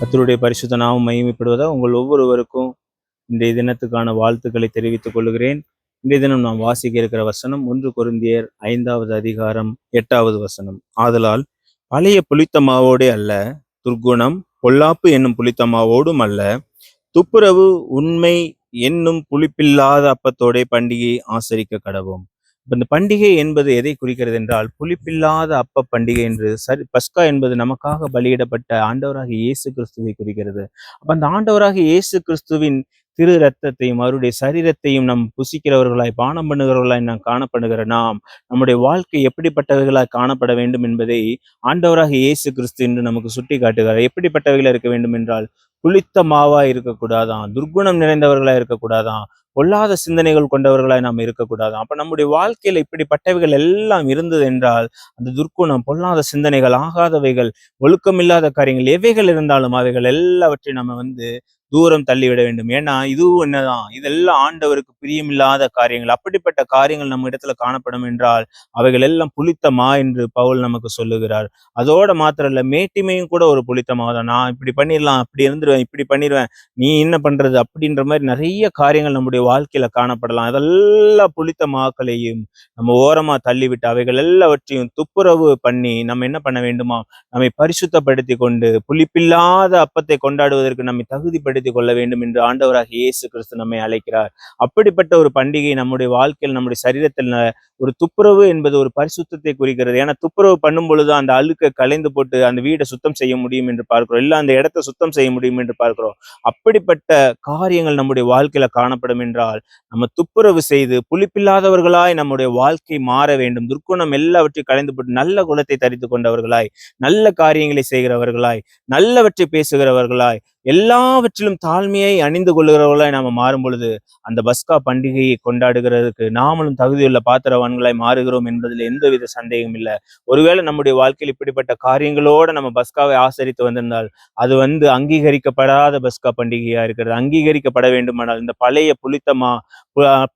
கர்த்தருடைய பரிசுத்த நாமம் மகிமைப்படுவதாக உங்கள் ஒவ்வொருவருக்கும் இன்றைய தினத்துக்கான வாழ்த்துக்களை தெரிவித்துக் கொள்கிறேன். இன்றைய தினம் நாம் வாசிக்க இருக்கிற வசனம் ஒன்று குருந்தியர் ஐந்தாவது அதிகாரம் எட்டாவது வசனம். ஆதலால் பழைய புளித்த மாவோடே அல்ல துர்க்குணம் பொல்லாப்பு என்னும் புளித்த மாவோடும் அல்ல. துப்புரவு உண்மை என்னும் புளிப்பில்லாத அப்பத்தோட பண்டிகையை ஆசரிக்க கடவோம். இந்த பண்டிகை என்பது எதை குறிக்கிறது என்றால் புளிப்பில்லாத அப்ப பண்டிகை என்று சரி பஸ்கா என்பது நமக்காக பலியிடப்பட்ட ஆண்டவராக இயேசு கிறிஸ்துவை குறிக்கிறது. அப்ப அந்த ஆண்டவராக இயேசு கிறிஸ்துவின் திரு ரத்தத்தையும் அவருடைய சரீரத்தையும் நம் புசிக்கிறவர்களாய் பானம் பண்ணுகிறவர்களாய் நாம் காணப்படுகிற நாம் நம்முடைய வாழ்க்கை எப்படிப்பட்டவைகளாய் காணப்பட வேண்டும் என்பதை ஆண்டவராக இயேசு கிறிஸ்து என்று நமக்கு சுட்டி காட்டுகிறார் எப்படிப்பட்டவைகளா இருக்க வேண்டும் என்றால் புளித்த மாவா இருக்கக்கூடாதான் துர்க்குணம் நிறைந்தவர்களா இருக்கக்கூடாதான் பொல்லாத சிந்தனைகள் கொண்டவர்களாய் நாம் இருக்கக்கூடாது. அப்ப நம்முடைய வாழ்க்கையில இப்படிப்பட்டவைகள் எல்லாம் இருந்தது என்றால் அந்த துர்க்குணம் பொல்லாத சிந்தனைகள் ஆகாதவைகள் ஒழுக்கமில்லாத காரியங்கள் எவைகள் இருந்தாலும் அவைகள் எல்லாவற்றையும் நம்ம வந்து தூரம் தள்ளிவிட வேண்டும். ஏன்னா இதுவும் என்னதான் இதெல்லாம் ஆண்டவருக்கு பிரியமில்லாத காரியங்கள். அப்படிப்பட்ட காரியங்கள் நம்ம இடத்துல காணப்படும் என்றால் அவைகள் எல்லாம் புளித்தமா என்று பவுல் நமக்கு சொல்லுகிறார். அதோட மாத்திரம் இல்ல மேட்டிமையும் கூட ஒரு புளித்தமாக தான். நான் இப்படி பண்ணிடலாம் அப்படி இருந்துருவேன் இப்படி பண்ணிடுவேன். நீ என்ன பண்றது அப்படின்ற மாதிரி நிறைய காரியங்கள் நம்முடைய வாழ்க்கையில காணப்படலாம். அதெல்லாம் புளித்த மாக்களையும் நம்ம ஓரமா தள்ளிவிட்டு அவைகள் எல்லாவற்றையும் துப்புரவு பண்ணி நம்ம என்ன பண்ண வேண்டுமா? நம்மை பரிசுத்தப்படுத்தி கொண்டு புளிப்பில்லாத அப்பத்தை கொண்டாடுவதற்கு நம்மை தகுதிப்படுத்திக் கொள்ள வேண்டும் என்று ஆண்டவராக இயேசு கிறிஸ்து நம்மை அழைக்கிறார். அப்படிப்பட்ட ஒரு பண்டிகை நம்முடைய வாழ்க்கையில் நம்முடைய சரீரத்தில் ஒரு துப்புரவு என்பது ஒரு பரிசுத்தத்தை குறிக்கிறது. ஏன்னா துப்புரவு பண்ணும் பொழுது அந்த அழுக்கை கலைந்து போட்டு அந்த வீடை சுத்தம் செய்ய முடியும் என்று பார்க்கிறோம். இல்லை அந்த இடத்தை சுத்தம் செய்ய முடியும் என்று பார்க்கிறோம். அப்படிப்பட்ட காரியங்கள் நம்முடைய வாழ்க்கையில காணப்படும் என்றால் நம்ம துப்புரவு செய்து புளிப்பில்லாதவர்களாய் நம்முடைய வாழ்க்கை மாற வேண்டும். துர்க்குணம் எல்லாவற்றையும் கலைந்து போட்டு நல்ல குலத்தை தரித்து கொண்டவர்களாய் நல்ல காரியங்களை செய்கிறவர்களாய் நல்லவற்றை பேசுகிறவர்களாய் எல்லாவற்றிலும் தாழ்மையை அணிந்து கொள்கிறவர்களாய் நாம மாறும் பொழுது அந்த பஸ்கா பண்டிகையை கொண்டாடுகிறதுக்கு நாமளும் தகுதியுள்ள பாத்திரவான்களாய் மாறுகிறோம் என்பதில் எந்தவித சந்தேகம் இல்லை. ஒருவேளை நம்முடைய வாழ்க்கையில் இப்படிப்பட்ட காரியங்களோட நம்ம பஸ்காவை ஆசரித்து வந்திருந்தால் அது வந்து அங்கீகரிக்கப்படாத பஸ்கா பண்டிகையா இருக்கிறது. அங்கீகரிக்கப்பட வேண்டுமானால் இந்த பழைய புளித்தமா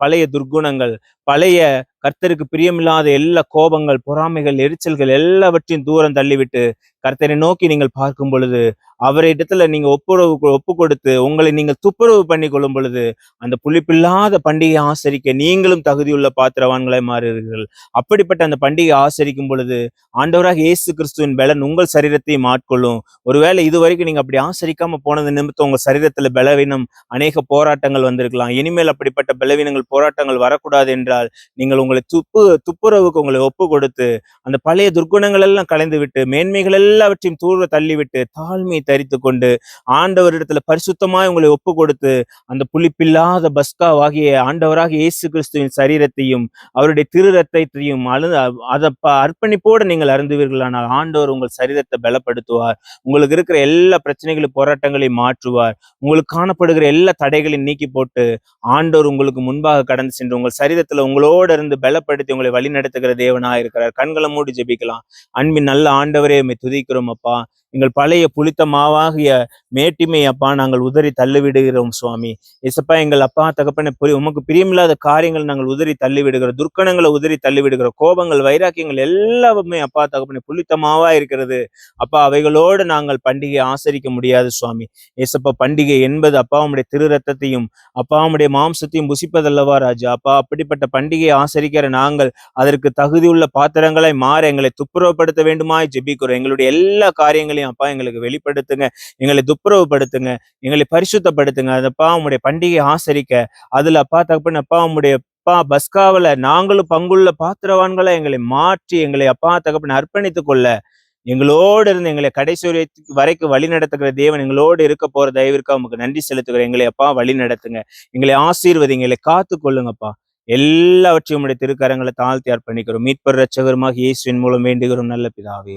பழைய துர்க்குணங்கள் பழைய கர்த்தருக்கு பிரியமில்லாத எல்லா கோபங்கள் பொறாமைகள் எரிச்சல்கள் எல்லாவற்றையும் தூரம் தள்ளிவிட்டு கர்த்தரை நோக்கி நீங்கள் பார்க்கும் பொழுது அவரிடத்துல நீங்க ஒப்புரவு ஒப்பு கொடுத்து உங்களை நீங்கள் துப்புரவு பண்ணி கொள்ளும் பொழுது அந்த புளிப்பில்லாத பண்டிகையை ஆசரிக்க நீங்களும் தகுதியுள்ள பாத்திரவான்களை மாறுகிறீர்கள். அப்படிப்பட்ட அந்த பண்டிகையை ஆசரிக்கும் பொழுது ஆண்டவராக இயேசு கிறிஸ்துவின் பலன் உங்கள் சரீரத்தையும் ஆட்கொள்ளும். ஒருவேளை இதுவரைக்கும் நீங்க அப்படி ஆசரிக்காம போனது நிமித்தம் உங்க சரீரத்துல பலவீனம் அநேக போராட்டங்கள் வந்திருக்கலாம். இனிமேல் அப்படிப்பட்ட பலவீனங்கள் போராட்டங்கள் வரக்கூடாது என்றால் நீங்கள் உங்களை துப்பு துப்புரவுக்கு உங்களை ஒப்பு கொடுத்து அந்த பழைய துர்க்குணங்கள் எல்லாம் கலைந்து விட்டு மேன்மைகள் எல்லாவற்றையும் தூர தள்ளிவிட்டு தாழ்மையை தரித்து கொண்டு ஆண்டவரிடத்துல பரிசுத்தமாய் உங்களை ஒப்பு கொடுத்து அந்த புளிப்பில்லாத பஸ்காவாகிய ஆண்டவராக இயேசு கிறிஸ்துவின் சரீரத்தையும் அவருடைய திரு ரத்தத்தையும் அழு அதை ப- அர்ப்பணிப்போடு நீங்கள் அருந்துவீர்களானால் ஆண்டவர் உங்கள் சரீரத்தை பலப்படுத்துவார். உங்களுக்கு இருக்கிற எல்லா பிரச்சனைகளையும் போராட்டங்களையும் மாற்றுவார். உங்களுக்கு காணப்படுகிற எல்லா தடைகளையும் நீக்கி போட்டு ஆண்டவர் உங்களுக்கு முன்பாக கடந்து சென்று உங்கள் சரீரத்துல உங்களோட இருந்து பலப்படுத்தி உங்களை வழி நடத்துகிற தேவனா இருக்கிறார் கண்களை மூடி ஜெபிக்கலாம். அன்பின் நல்ல ஆண்டவரே உம்மை துதிக்கிறோம் அப்பா. எங்கள் பழைய புளித்த மாவாகிய மேட்டிமை அப்பா நாங்கள் உதறி தள்ளிவிடுகிறோம் சுவாமி. இசப்பா எங்கள் அப்பா தகப்பனை புரி உமக்கு பிரியமில்லாத காரியங்கள் நாங்கள் உதறி தள்ளிவிடுகிறோம். துர்க்கணங்களை உதறி தள்ளிவிடுகிறோம். கோபங்கள் வைராக்கியங்கள் எல்லாமே அப்பா தகப்பனை புளித்த மாவா இருக்கிறது. அப்பா அவைகளோடு நாங்கள் பண்டிகையை ஆசரிக்க முடியாது சுவாமி. ஏசப்பா பண்டிகை என்பது அப்பா திரு ரத்தத்தையும் அப்பா மாம்சத்தையும் புசிப்பதல்லவா ராஜா. அப்பா அப்படிப்பட்ட பண்டிகையை ஆசரிக்கிற நாங்கள் அதற்கு தகுதியுள்ள பாத்திரங்களை மாற எங்களை துப்புரவுப்படுத்த வேண்டுமாய் ஜெபிக்கிறோம். எங்களுடைய எல்லா காரியங்களையும் அப்பா எங்களுக்கு வெளிப்படுத்துங்க. எங்களை துப்புரவுப்படுத்துங்க. எங்களை பரிசுத்தப்படுத்துங்க. அதப்பா உங்களுடைய பண்டிகையை ஆசரிக்க. அதுல அப்பா தகப்பன் அப்பா உங்களுடைய அப்பா பஸ்காவில் நாங்களும் பங்குள்ள பாத்திரவான்களை எங்களை மாற்றி எங்களை அப்பா தகப்பன் அர்ப்பணித்துக் கொள்ள. எங்களோடு இருந்து எங்களை கடைசி வரைக்கும் வழி நடத்துகிற தேவன் எங்களோடு இருக்க போற தயவிற்கு அவங்களுக்கு நன்றி செலுத்துகிற எங்களை அப்பா வழி நடத்துங்க. எங்களை ஆசீர்வதிங்க. எங்களை காத்து கொள்ளுங்கப்பா எல்லாவற்றையும் உடைய திருக்கரங்களை தாழ்த்தி அர்ப்பணிக்கிறோம். மீட்பர் ரச்சகருமாக இயேசுவின் மூலம் வேண்டுகிறோம். நல்ல பிதாவே.